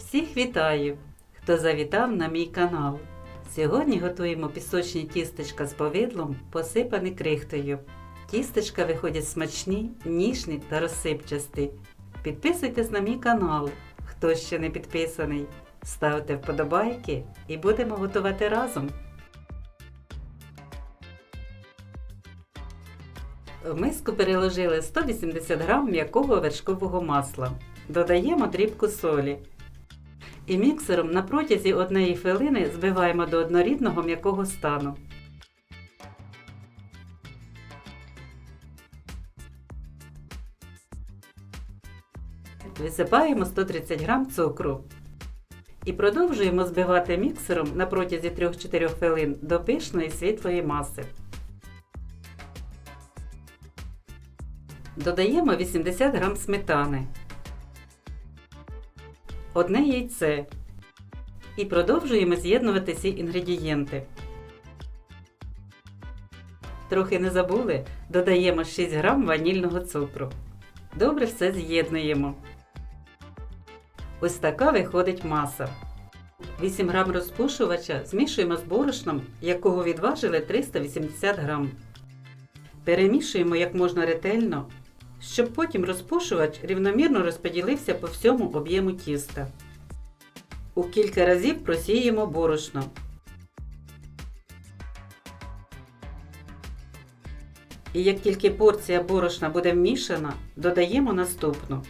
Всіх вітаю, хто завітав на мій канал. Сьогодні готуємо пісочні тістечка з повидлом, посипані крихтою. Тістечка виходять смачні, ніжні та розсипчасті. Підписуйтесь на мій канал, хто ще не підписаний. Ставте вподобайки і будемо готувати разом. В миску переложили 180 г м'якого вершкового масла. Додаємо дрібку солі. І міксером на протязі однієї хвилини збиваємо до однорідного м'якого стану. Висипаємо 130 г цукру. І продовжуємо збивати міксером на протязі 3-4 хвилин до пишної світлої маси. Додаємо 80 г сметани, одне яйце і продовжуємо з'єднувати ці інгредієнти. Трохи не забули, додаємо 6 г ванільного цукру. Добре все з'єднуємо. Ось така виходить маса. 8 г розпушувача змішуємо з борошном, якого відважили 380 г. Перемішуємо як можна ретельно, щоб потім розпушувач рівномірно розподілився по всьому об'єму тіста. У кілька разів просіємо борошно. І як тільки порція борошна буде вмішана, додаємо наступну.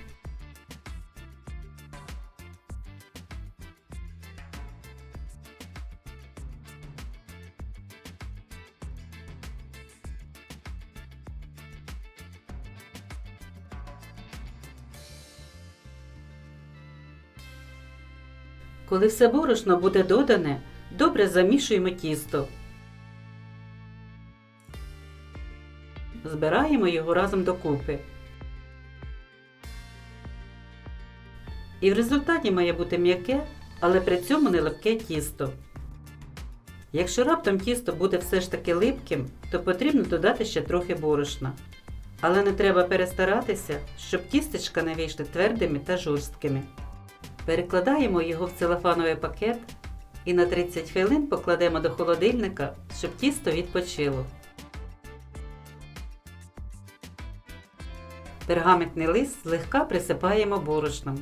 Коли все борошно буде додане, добре замішуємо тісто. Збираємо його разом докупи. І в результаті має бути м'яке, але при цьому не липке тісто. Якщо раптом тісто буде все ж таки липким, то потрібно додати ще трохи борошна. Але не треба перестаратися, щоб тістечка не вийшли твердими та жорсткими. Перекладаємо його в целофановий пакет і на 30 хвилин покладемо до холодильника, щоб тісто відпочило. Пергаментний лист злегка присипаємо борошном.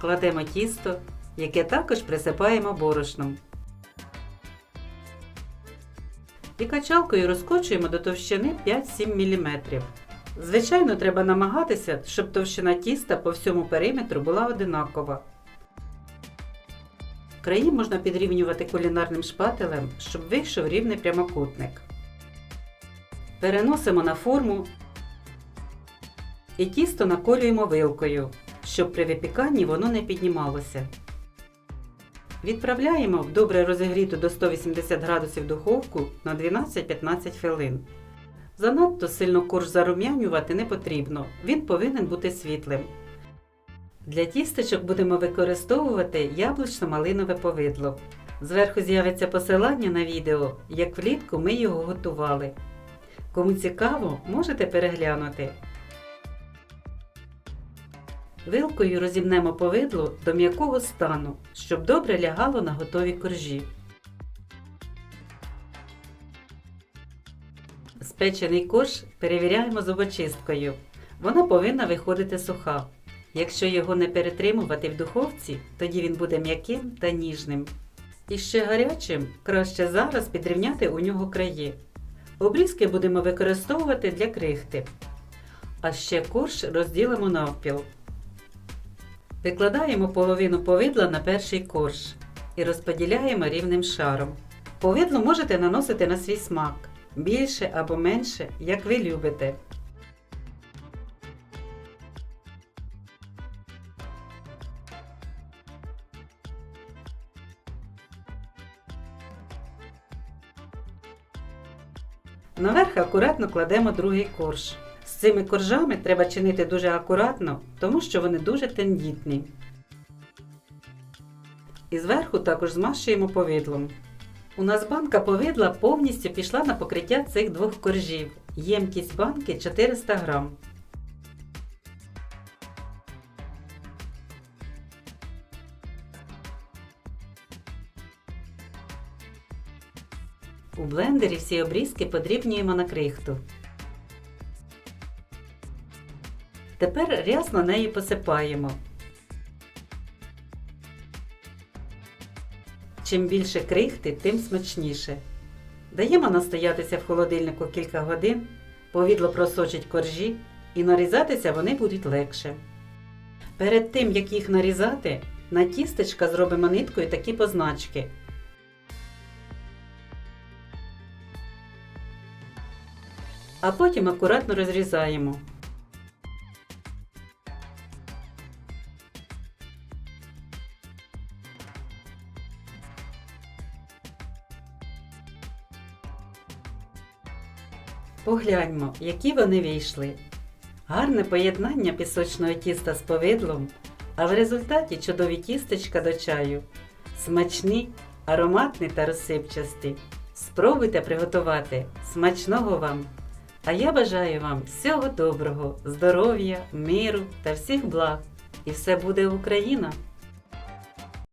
Кладемо тісто, яке також присипаємо борошном. І качалкою розкочуємо до товщини 5-7 мм. Звичайно, треба намагатися, щоб товщина тіста по всьому периметру була одинакова. Краї можна підрівнювати кулінарним шпателем, щоб вийшов рівний прямокутник. Переносимо на форму і тісто наколюємо вилкою, щоб при випіканні воно не піднімалося. Відправляємо в добре розігріту до 180 градусів духовку на 12-15 хвилин. Занадто сильно корж зарум'янювати не потрібно, він повинен бути світлим. Для тістечок будемо використовувати яблучно-малинове повидло. Зверху з'явиться посилання на відео, як влітку ми його готували. Кому цікаво, можете переглянути. Вилкою розімнемо повидло до м'якого стану, щоб добре лягало на готові коржі. Спечений корж перевіряємо зубочисткою. Вона повинна виходити суха. Якщо його не перетримувати в духовці, тоді він буде м'яким та ніжним. І ще гарячим краще зараз підрівняти у нього краї. Обрізки будемо використовувати для крихти. А ще корж розділимо навпіл. Викладаємо половину повидла на перший корж і розподіляємо рівним шаром. Повидло можете наносити на свій смак більше або менше, як ви любите. Наверх акуратно кладемо другий корж. З цими коржами треба чинити дуже акуратно, тому що вони дуже тендітні. І зверху також змащуємо повидлом. У нас банка повидла повністю пішла на покриття цих двох коржів. Ємкість банки 400 грам. У блендері всі обрізки подрібнюємо на крихту. Тепер рясно нею посипаємо. Чим більше крихти, тим смачніше. Даємо настоятися в холодильнику кілька годин, повідло просочить коржі і нарізатися вони будуть легше. Перед тим, як їх нарізати, на тістечка зробимо ниткою такі позначки. А потім акуратно розрізаємо. Погляньмо, які вони вийшли. Гарне поєднання пісочного тіста з повидлом, а в результаті чудові тістечка до чаю. Смачні, ароматні та розсипчасті. Спробуйте приготувати. Смачного вам! А я бажаю вам всього доброго, здоров'я, миру та всіх благ. І все буде Україна!